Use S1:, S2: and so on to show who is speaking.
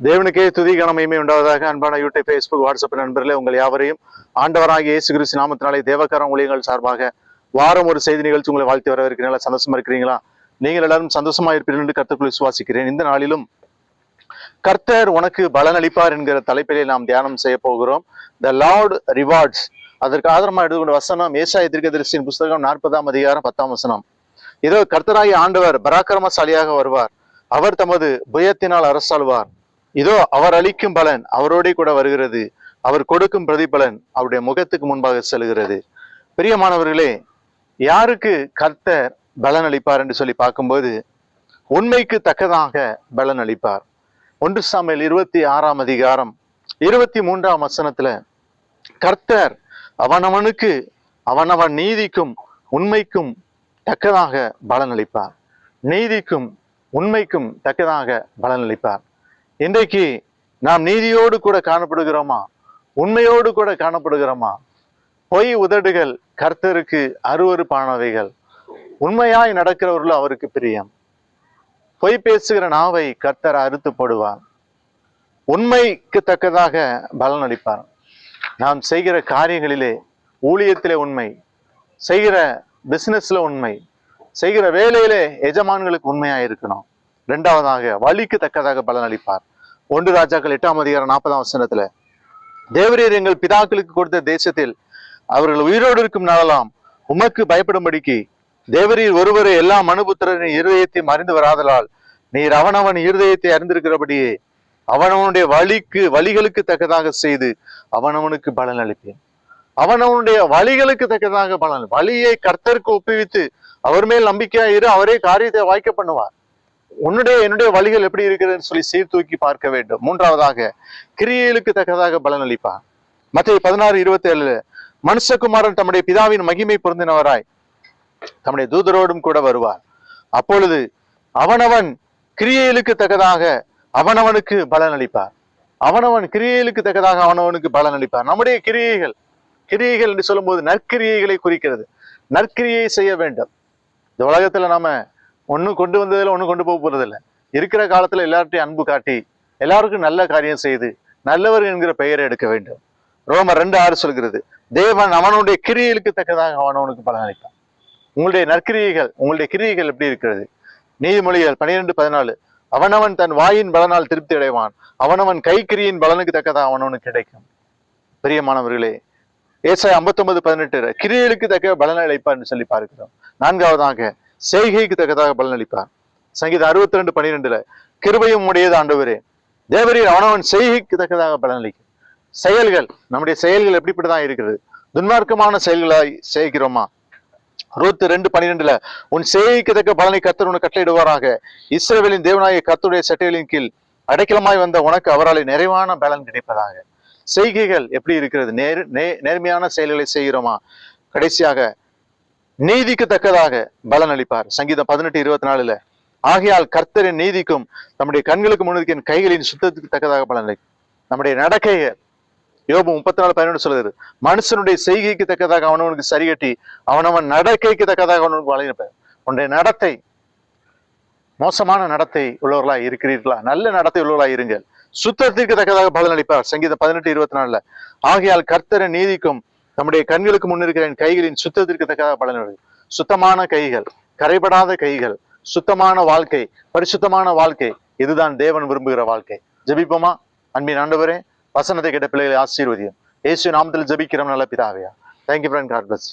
S1: தேவனுக்கே துதி கனமையுமே உண்டாவதாக. அன்பான யூடியூப் ஃபேஸ்புக் வாட்ஸ்அப் நண்பர்களே உங்கள் யாவரையும் ஆண்டவராக இயேசு கிறிஸ்து நாமத்தினாலே தேவக்காரம் ஊழியர்கள் சார்பாக வாரம் ஒரு செய்தி நிகழ்ச்சி உங்களை வாழ்த்தி வரவேற்கிறீங்களா சந்தோஷமா இருக்கிறீங்களா? நீங்கள் எல்லாரும் சந்தோஷமா இருப்பீர்கள் என்று கருத்துக்குள் விசுவாசிக்கிறேன். இந்த நாளிலும் கர்த்தர் உனக்கு பலன் அளிப்பார் என்கிற தலைப்பிலே நாம் தியானம் செய்ய போகிறோம். த லார்டு ரிவார்ட்ஸ் அதற்கு ஆதரமாக எடுத்துக்கொண்ட வசனம் ஏசாய திருக்கதரிசியின் புஸ்தகம் நாற்பதாம் அதிகாரம் பத்தாம் வசனம். இதோ கர்த்தராகி ஆண்டவர் பராக்கிரமசாலியாக வருவார். அவர் தமது புயத்தினால் அரசாழ்வார் இதோ அவர் அளிக்கும் பலன் அவரோடே கூட வருகிறது. அவர் கொடுக்கும் பிரதிபலன் அவருடைய முகத்துக்கு முன்பாக செல்கிறது. பிரியமானவர்களே யாருக்கு கர்த்தர் பலன் அளிப்பார் என்று சொல்லி பார்க்கும்போது உண்மைக்கு தக்கதாக பலன் அளிப்பார். ஒன்று சாமியல் இருபத்தி ஆறாம் அதிகாரம் இருபத்தி மூன்றாம் வசனத்துல கர்த்தர் அவனவனுக்கு அவனவன் நீதிக்கும் உண்மைக்கும் தக்கதாக பலன் அளிப்பார். நீதிக்கும் உண்மைக்கும் தக்கதாக பலன் அளிப்பார். இன்றைக்கு நாம் நீதியோடு கூட காணப்படுகிறோமா? உண்மையோடு கூட காணப்படுகிறோமா? பொய் உதடுகள் கர்த்தருக்கு அருவருப்பானவைகள். உண்மையாய் நடக்கிறவர்களும் அவருக்கு பிரியம். பொய் பேசுகிற நாவை கர்த்தர் அறுத்து போடுவார். உண்மைக்கு தக்கதாக பலன் அளிப்பார். நாம் செய்கிற காரியங்களிலே ஊழியத்திலே உண்மை செய்கிற பிசினஸ்ல உண்மை செய்கிற வேலையிலே எஜமான்களுக்கு உண்மையா இருக்கணும். ரெண்டாவதாக வழிக்கு தக்கதாக பலனளிப்பார் ஒன்று ராஜாக்கள் எட்டாம் அதிகாரம் நாற்பதாம் வசனத்துல தேவரீர் எங்கள் பிதாக்களுக்கு கொடுத்த தேசத்தில் அவர்கள் உயிரோடு இருக்கும் நாளெல்லாம் உமக்கு பயப்படும்படிக்கு தேவரீர் ஒருவரை எல்லா மனுபுத்திரரின் இருதயத்தையும் அறிந்து வராதலால் நீர் அவனவன் இருதயத்தை அறிந்திருக்கிறபடியே அவனவனுடைய வழிக்கு வழிகளுக்கு தக்கதாக செய்து அவனவனுக்கு பலன் அளிப்பேன். அவனவனுடைய வழிகளுக்கு தக்கதாக பலன் வழியை கர்த்தருக்கு ஒப்புவித்து அவர் மேல் நம்பிக்கையா இரு அவரே காரியத்தை வாய்க்க பண்ணுவார். உன்னுடைய என்னுடைய வழிகள் எப்படி இருக்கிறதுன்னு சொல்லி சீர்தூக்கி பார்க்க வேண்டும். மூன்றாவதாக கிரியைகளுக்கு தக்கதாக பலன் அளிப்பார். மத்திய பதினாறு இருபத்தி ஏழு மனுஷகுமாரன் தம்முடைய பிதாவின் மகிமை பொருந்தினவராய் தம்முடைய தூதரோடும் கூட வருவார். அப்பொழுது அவனவன் கிரியைகளுக்கு தக்கதாக அவனவனுக்கு பலன் அளிப்பார். அவனவன் கிரியைகளுக்கு தக்கதாக அவனவனுக்கு பலன் அளிப்பார். நம்முடைய கிரியைகள் கிரியைகள் என்று சொல்லும்போது நற்கிரியைகளை குறிக்கிறது. நற்கிரியை செய்ய வேண்டும். இந்த உலகத்துல நாம ஒன்றும் கொண்டு வந்ததில் ஒன்றும் கொண்டு போக போறதில்ல. இருக்கிற காலத்தில் எல்லார்ட்டையும் அன்பு காட்டி எல்லாருக்கும் நல்ல காரியம் செய்து நல்லவர் என்கிற பெயரை எடுக்க வேண்டும். ரோமர் ரெண்டு ஆறு சொல்கிறது தேவன் அவனுடைய கிரியைகளுக்கு தக்கதாக அவனவனுக்கு பலன் அளிப்பான் உங்களுடைய நற்கிரியைகள் உங்களுடைய கிரியைகள் எப்படி இருக்கிறது? நீதிமொழிகள் பனிரெண்டு பதினாலு அவனவன் தன் வாயின் பலனால் திருப்தி அடைவான் அவனவன் கைக்கிரியின் பலனுக்கு தக்கதாக அவனவனுக்கு கிடைக்கும். பிரியமானவர்களே ஏசாய் ஐம்பத்தொன்பது பதினெட்டு கிரியைகளுக்கு தக்க பலன் என்று சொல்லி பார்க்கிறோம். நான்காவதாக செய்கைக்கு தக்கதாக பலனளிப்பார். சங்கீதம் அறுபத்தி ரெண்டு பன்னிரெண்டுல கிருபையும் உடையது ஆண்டவரே. தேவரீர் அவனவன் செய்கைக்கு தக்கதாக பலனளிக்கும். செயல்கள் நம்முடைய செயல்கள் எப்படிப்பட்டதான் இருக்கிறது? துன்மார்க்கமான செயல்களாய் செய்கிறோமா? அறுபத்தி ரெண்டு பன்னிரெண்டுல உன் செய்கைக்கு தக்க பலனை கத்தர் உனக்கு கட்டளையிடுவாராக. இஸ்ரவேலின் தேவனாய கத்துடைய சட்டைகளின் கீழ் அடைக்கலமாய் வந்த உனக்கு அவரால் நிறைவான பலன் கிடைப்பதாக. செய்கைகள் எப்படி இருக்கிறது? நேர் நே நேர்மையான செயல்களை செய்கிறோமா? கடைசியாக நீதிக்கு தக்கதாக பலன் அளிப்பார் சங்கீதம் பதினெட்டு இருபத்தி நாலுல ஆகையால் கர்த்தரின் நீதிக்கும் நம்முடைய கண்களுக்கு முன்னிருக்கின் கைகளின் சுத்தத்துக்கு தக்கதாக பலன் அளிக்கும் நம்முடைய நடக்கைகள் யோபு முப்பத்தி நாலு பதினொன்று சொல்லுது மனுஷனுடைய செய்கைக்கு தக்கதாக அவனவனுக்கு சரிகட்டி அவனவன் நடக்கைக்கு தக்கதாக அவனவனுக்கு வழங்கினப்ப உன்னுடைய நடத்தை மோசமான நடத்தை உள்ளவர்களா இருக்கிறீர்களா? நல்ல நடத்தை உள்ளவர்களா இருங்கள். சுத்தத்திற்கு தக்கதாக பலன் அளிப்பார் சங்கீதம் பதினெட்டு இருபத்தி நாலுல ஆகையால் கர்த்தரின் நீதிக்கும் நம்முடைய கண்களுக்கு முன்னிருக்கிற என் கைகளின் சுத்தத்திற்கு தக்கதாக பலன் சுத்தமான கைகள் கரைபடாத கைகள் சுத்தமான வாழ்க்கை பரிசுத்தமான வாழ்க்கை இதுதான் தேவன் விரும்புகிற வாழ்க்கை. ஜெபிப்போமா? அன்பின் ஆண்டவரே வசனத்தை கேட்ட பிள்ளைகளை ஆசீர்வதியும். இயேசு நாமத்தில் ஜபிக்கிறோம் நல்ல பிதாவையா thank you friend God bless